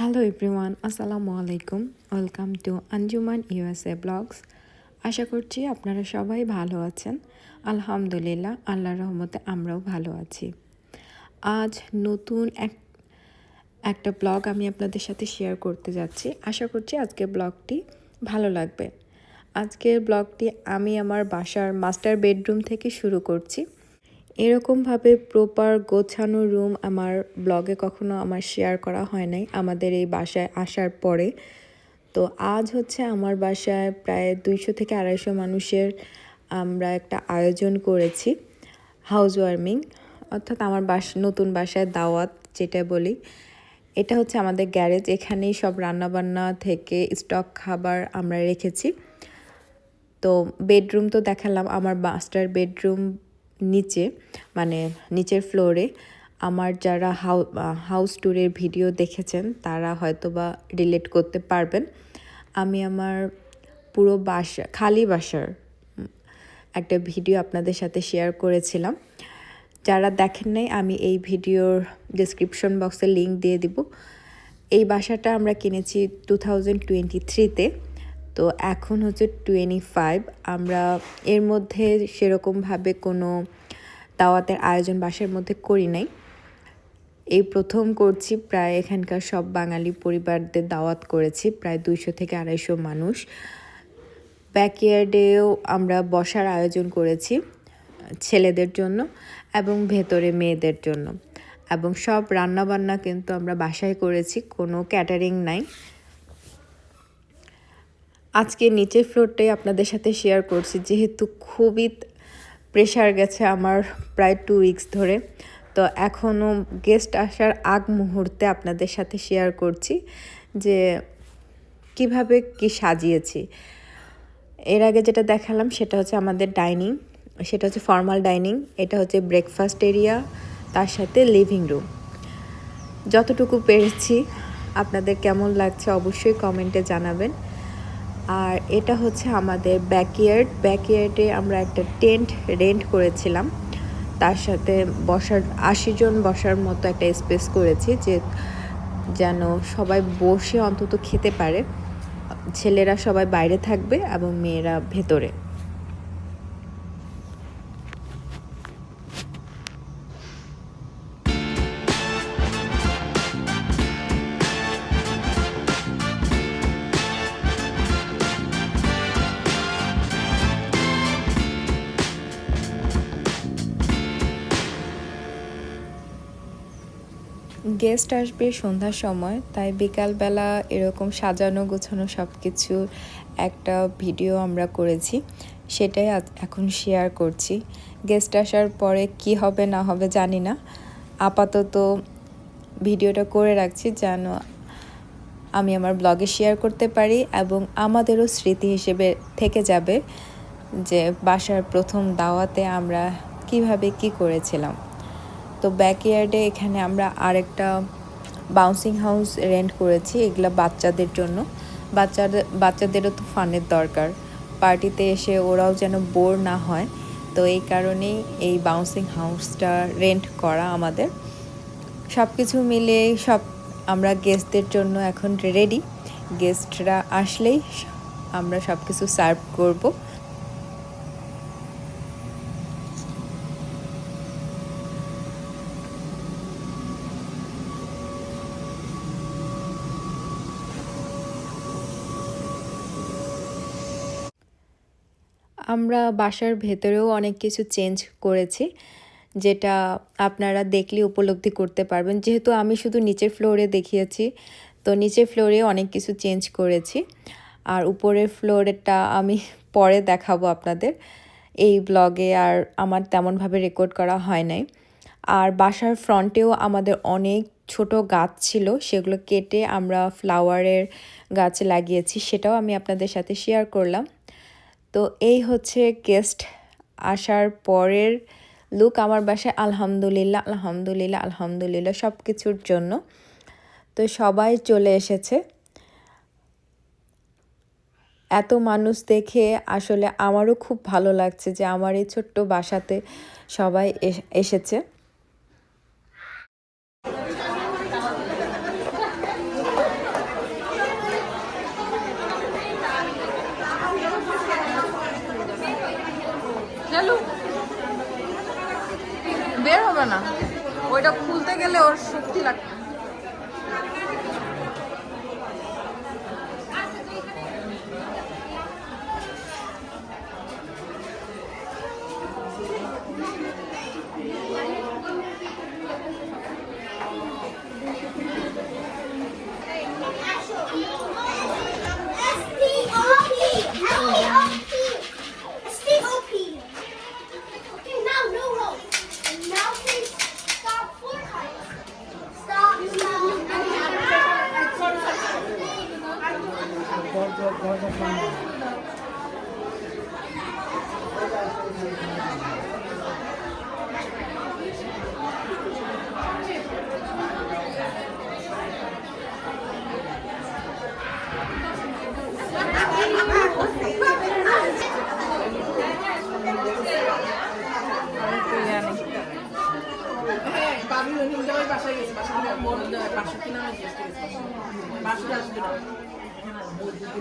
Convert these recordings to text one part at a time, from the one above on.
Hello everyone আসসালামু আলাইকুম welcome to Anjuman USA blogs আশা করছি আপনারা সবাই ভালো আছেন। আলহামদুলিল্লাহ, আল্লাহর রহমতে আমরাও ভালো আছি। আজ নতুন এক, একটা ব্লগ আমি আপনাদের সাথে শেয়ার করতে যাচ্ছি। আশা করছি আজকের ব্লগটি ভালো লাগবে। আজকের ব্লগটি আমি আমার বাসার মাস্টার বেডরুম থেকে শুরু করছি। এরকমভাবে প্রপার গোছানো রুম আমার ব্লগে কখনো আমার শেয়ার করা হয় নাই, আমাদের এই বাসায় আসার পরে। তো আজ হচ্ছে আমার বাসায় প্রায় দুইশো থেকে আড়াইশো মানুষের আমরা একটা আয়োজন করেছি হাউস ওয়ার্মিং অর্থাৎ আমার বাস, নতুন বাসায় দাওয়াত যেটা বলি। এটা হচ্ছে আমাদের গ্যারেজ এখানেই সব রান্নাবান্না থেকে স্টক খাবার আমরা রেখেছি। তো বেডরুম তো দেখালাম, আমার মাস্টার বেডরুম নিচে মানে নিচের ফ্লোরে আমার যারা হাউ হাউস ট্যুরের ভিডিও দেখেছেন, তারা হয়তো বা রিলেট করতে পারবেন। আমি আমার পুরো বাসা, খালি বাসার একটা ভিডিও আপনাদের সাথে শেয়ার করেছিলাম। যারা দেখেন নাই, আমি এই ভিডিওর ডিসক্রিপশন বক্সে লিঙ্ক দিয়ে দিব। এই বাসাটা আমরা কিনেছি টু থাউজেন্ড টোয়েন্টি থ্রিতে তো এখন হচ্ছে টোয়েন্টি ফাইভ আমরা এর মধ্যে সেরকমভাবে কোনো দাওয়াতের আয়োজন বাসার মধ্যে করি নাই। এই প্রথম করছি প্রায় এখানকার সব বাঙালি পরিবারদের দাওয়াত করেছি, প্রায় দুইশো থেকে আড়াইশো মানুষ। ব্যাকইয়ার্ডেও আমরা বসার আয়োজন করেছি ছেলেদের জন্য এবং ভেতরে মেয়েদের জন্য। এবং সব রান্নাবান্না কিন্তু আমরা বাসায় করেছি, কোনো ক্যাটারিং নাই। আজকে নিচের ফ্লোরটাই আপনাদের সাথে শেয়ার করছি, যেহেতু খুবই প্রেশার গেছে আমার প্রায় টু উইকস ধরে। তো এখনও গেস্ট আসার আগ মুহূর্তে আপনাদের সাথে শেয়ার করছি যে কীভাবে কি সাজিয়েছি। এর আগে যেটা দেখালাম সেটা হচ্ছে আমাদের ডাইনিং সেটা হচ্ছে ফর্মাল ডাইনিং এটা হচ্ছে ব্রেকফাস্ট এরিয়া তার সাথে লিভিং রুম যতটুকু পেরেছি, আপনাদের কেমন লাগছে অবশ্যই কমেন্টে জানাবেন। আর এটা হচ্ছে আমাদের ব্যাকইয়ার্ড ব্যাকইয়ার্ডে আমরা একটা টেন্ট রেন্ট করেছিলাম। তার সাথে বসার, আশি জন বসার মতো একটা স্পেস করেছি যে যেন সবাই বসে অন্তত খেতে পারে। ছেলেরা সবাই বাইরে থাকবে এবং মেয়েরা ভেতরে। গেস্ট আসবে সন্ধ্যার সময়, তাই বিকালবেলা এরকম সাজানো গোছানো সব কিছুর একটা ভিডিও আমরা করেছি, সেটাই এখন শেয়ার করছি। গেস্ট আসার পরে কি হবে, না হবে জানি না। আপাতত ভিডিওটা করে রাখছি যেন আমি আমার ব্লগে শেয়ার করতে পারি এবং আমাদেরও স্মৃতি হিসেবে থেকে যাবে যে বাসার প্রথম দাওয়াতে আমরা কীভাবে কি করেছিলাম। তো ব্যাকইয়ার্ডে এখানে আমরা আরেকটা বাউন্সিং হাউস রেন্ট করেছি, এগুলো বাচ্চাদের জন্য। বাচ্চাদের বাচ্চাদেরও তো ফানের দরকার। পার্টিতে এসে ওরাও যেন বোর না হয়। তো এই কারণেই এই বাউন্সিং হাউসটা রেন্ট করা আমাদের। সব কিছু মিলে সব আমরা গেস্টদের জন্য এখন রেডি গেস্টরা আসলেই আমরা সব কিছু সার্ভ করব। আমরা বাসার ভেতরেও অনেক কিছু চেঞ্জ করেছি, যেটা আপনারা দেখলে উপলব্ধি করতে পারবেন। যেহেতু আমি শুধু নিচের ফ্লোরে দেখিয়েছি, তো নিচের ফ্লোরে অনেক কিছু চেঞ্জ করেছি। আর উপরের ফ্লোরেরটা আমি পরে দেখাবো আপনাদের। এই ব্লগে আর আমার তেমনভাবে রেকর্ড করা হয় নাই। আর বাসার ফ্রন্টেও আমাদের অনেক ছোট গাছ ছিল, সেগুলো কেটে আমরা ফ্লাওয়ারের গাছ লাগিয়েছি, সেটাও আমি আপনাদের সাথে শেয়ার করলাম। তো এই হচ্ছে গেস্ট আসার পরের লুক আমার বাসায় আলহামদুলিল্লাহ আলহামদুলিল্লাহ আলহামদুলিল্লাহ সব কিছুর জন্য। তো সবাই চলে এসেছে। এত মানুষ দেখে আসলে আমারও খুব ভালো লাগছে যে আমার এই ছোট্ট বাসাতে সবাই এসেছে। চালু? বের হবে না। ওইটা খুলতে গেলে ওর শক্তি লাগবে। Vamos lá.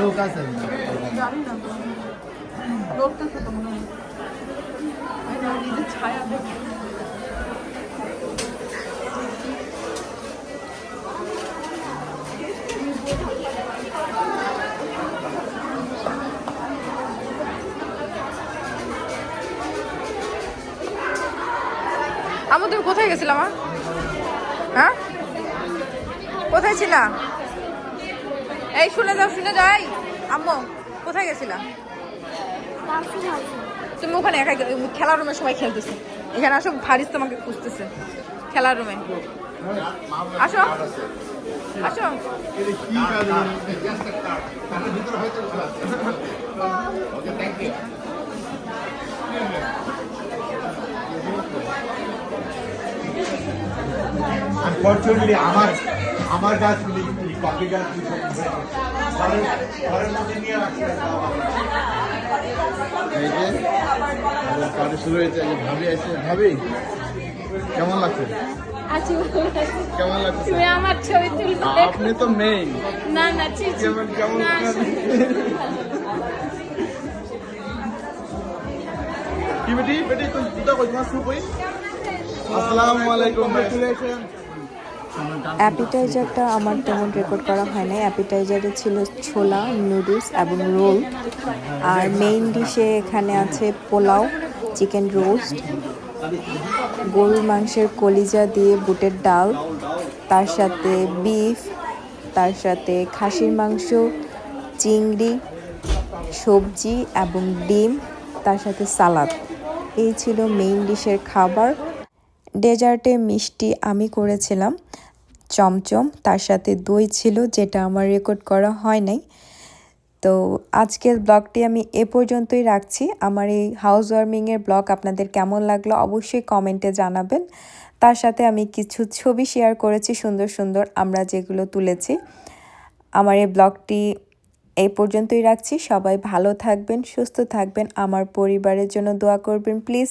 লোক আছে লোকটাকে তো মনে হয় আমি ছায়া দেখে। কোথায় গেছিলাম হ্যাঁ? কোথায় ছিলা? এই শুনে যাও, শুনে যাই আম্মু, কোথায় গেছিলা? তুমি ওখানে একা খেলার রুমে সবাই খেলতেছে। এখানে আসো ফারিস তোমাকে খুঁজতেছে। খেলার রুমে। আসো। আসো। আনফর্চুনেটলি আমার আমার গাছগুলি কফি গাছগুলি ঘরের ঘরের মধ্যে নিয়ে রাখছি এই যে আমাদের পার্টি শুরু হয়েছে ভাবি আছে। ভাবি কেমন লাগছে? কেমন লাগছে? আমার ছবি তুলবে আপনি তো মেইন না না ছি ছি। কেমন কেমন কি বেটি? বেটি তুই দুটা কই? তোমার শুরু কই আসসালামু আলাইকুম কংগ্রেচুলেশন অ্যাপিটাইজারটা আমার তেমন রেকর্ড করা হয় না অ্যাপিটাইজারে ছিল ছোলা, নুডলস এবং রোল। আর মেইন ডিশে এখানে আছে পোলাও চিকেন রোস্ট গরুর মাংসের কলিজা দিয়ে বুটের ডাল, তার সাথে বিফ তার সাথে খাসির মাংস, চিংড়ি, সবজি এবং ডিম, তার সাথে সালাদ। এই ছিল মেইন ডিশের খাবার। ডেজার্টে মিষ্টি আমি করেছিলাম। চমচম, তার সাথে দই ছিল, যেটা আমার রেকর্ড করা হয় নাই। তো আজকের ব্লগটি আমি এ পর্যন্তই রাখছি। আমার এই হাউস ওয়ার্মিংয়ের ব্লগ আপনাদের কেমন লাগল অবশ্যই কমেন্টে জানাবেন। তার সাথে আমি কিছু ছবি শেয়ার করেছি, সুন্দর সুন্দর আমরা যেগুলো তুলেছি। আমার এই ব্লগটি এই পর্যন্তই রাখছি। সবাই ভালো থাকবেন, সুস্থ থাকবেন। আমার পরিবারের জন্য দোয়া করবেন প্লিজ